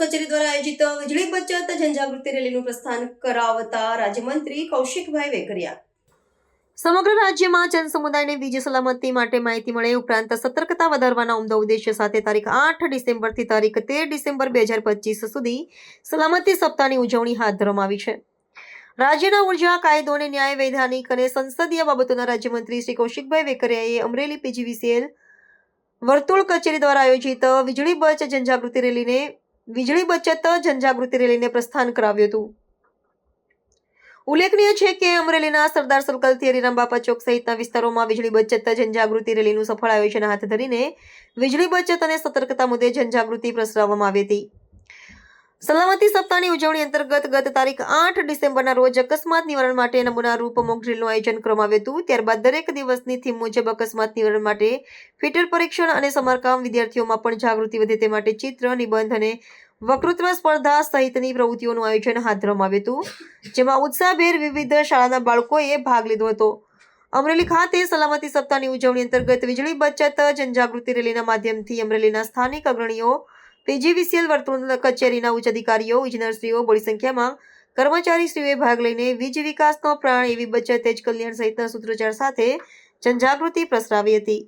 કચેરી દ્વારા આયોજિત વીજળી બચત જનજાગૃતિ રેલીનું પ્રસ્થાન કરાવતા રાજ્યમંત્રી કૌશિકભાઈ વેકરિયા. સમગ્ર રાજ્યમાં જન સમુદાયને વીજ સલામતી માટે માહિતી મળે ઉપરાંત સતર્કતા વધારવાના ઉમદા ઉદ્દેશ્ય સાથે તારીખ આઠ ડિસેમ્બરથી તારીખ તેર ડિસેમ્બર બે હજાર પચીસ સુધી સલામતી સપ્તાહની ઉજવણી હાથ ધરવામાં આવી છે. રાજ્યના ઊર્જા, કાયદો અને ન્યાય વૈધાનિક અને સંસદીય બાબતોના રાજ્યમંત્રી શ્રી કૌશિકભાઈ વેકરિયાએ અમરેલી પીજીવીસીએલ વર્તુળ કચેરી દ્વારા આયોજિત વીજળી બચત જનજાગૃતિ રેલીને વીજળી બચત જનજાગૃતિ રેલીને પ્રસ્થાન કરાવ્યું હતું. ઉલ્લેખનીય છે કે અમરેલીના સરદાર સર્કલથી હરિરામ બાપા ચોક સહિતના વિસ્તારોમાં વીજળી બચત જનજાગૃતિ રેલીનું સફળ આયોજન હાથ ધરીને વીજળી બચત અને સતર્કતા મુદ્દે જનજાગૃતિ પ્રસરાવવામાં આવી હતી. સલામતી સપ્તાહની ઉજવણી અંતર્ગત ગત તારીખ આઠ ડિસેમ્બરના રોજ અકસ્માત નિવારણ માટે નમૂના રૂપ મોક આયોજન કરવામાં આવ્યું હતું. ત્યારબાદ દરેક દિવસની થીમ મુજબ અકસ્માત નિવારણ માટે ફિટર પરીક્ષણ અને સમારકામ વિદ્યાર્થીઓમાં પણ જાગૃતિ વધે તે માટે ચિત્ર, નિબંધ અને વકૃત્વ સ્પર્ધા સહિતની પ્રવૃત્તિઓનું આયોજન હાથ ધરવામાં આવ્યું હતું, જેમાં ઉત્સાહભેર વિવિધ શાળાના બાળકોએ ભાગ લીધો હતો. અમરેલી ખાતે સલામતી સપ્તાહની ઉજવણી અંતર્ગત વીજળી બચત, જનજાગૃતિ રેલીના માધ્યમથી અમરેલીના સ્થાનિક અગ્રણીઓ પીજીવીસીએલ વર્તુળ કચેરીના ઉચ્ચ અધિકારીઓ, ઇજનેરશ્રીઓ, બોડી સંખ્યામાં કર્મચારીશ્રીઓએ ભાગ લઈને વીજ વિકાસનો પ્રાણ એવી બચત, તેજ કલ્યાણ સહિતના સૂત્રોચ્ચાર સાથે જનજાગૃતિ પ્રસરાવી હતી.